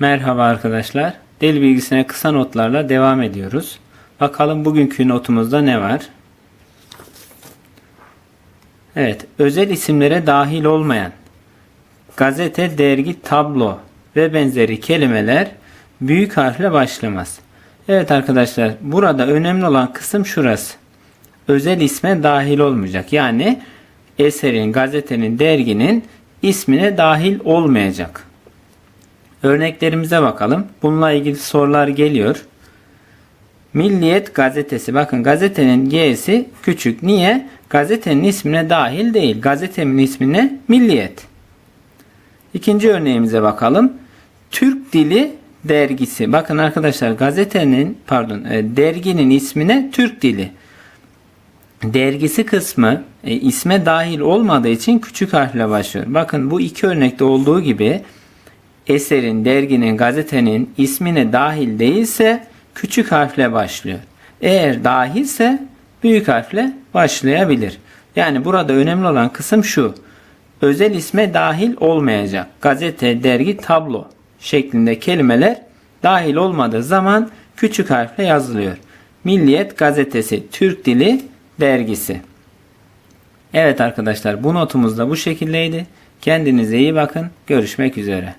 Merhaba arkadaşlar. Dil bilgisine kısa notlarla devam ediyoruz. Bakalım bugünkü notumuzda ne var? Evet, özel isimlere dahil olmayan gazete, dergi, tablo ve benzeri kelimeler büyük harfle başlamaz. Evet arkadaşlar, burada önemli olan kısım şurası. Özel isme dahil olmayacak. Yani eserin, gazetenin, derginin ismine dahil olmayacak. Örneklerimize bakalım. Bununla ilgili sorular geliyor. Milliyet gazetesi. Bakın gazetenin G'si küçük. Niye? Gazetenin ismine dahil değil. Gazetemin ismine Milliyet. İkinci örneğimize bakalım. Türk Dili dergisi. Bakın arkadaşlar gazetenin pardon e, derginin ismine Türk Dili. Dergisi kısmı e, isme dahil olmadığı için küçük harfle başlıyor. Bakın bu iki örnekte olduğu gibi eserin, derginin, gazetenin ismine dahil değilse küçük harfle başlıyor. Eğer dahilse büyük harfle başlayabilir. Yani burada önemli olan kısım şu. Özel isme dahil olmayacak. Gazete, dergi, tablo şeklinde kelimeler dahil olmadığı zaman küçük harfle yazılıyor. Milliyet gazetesi, Türk Dili dergisi. Evet arkadaşlar bu notumuz da bu şekildeydi. Kendinize iyi bakın. Görüşmek üzere.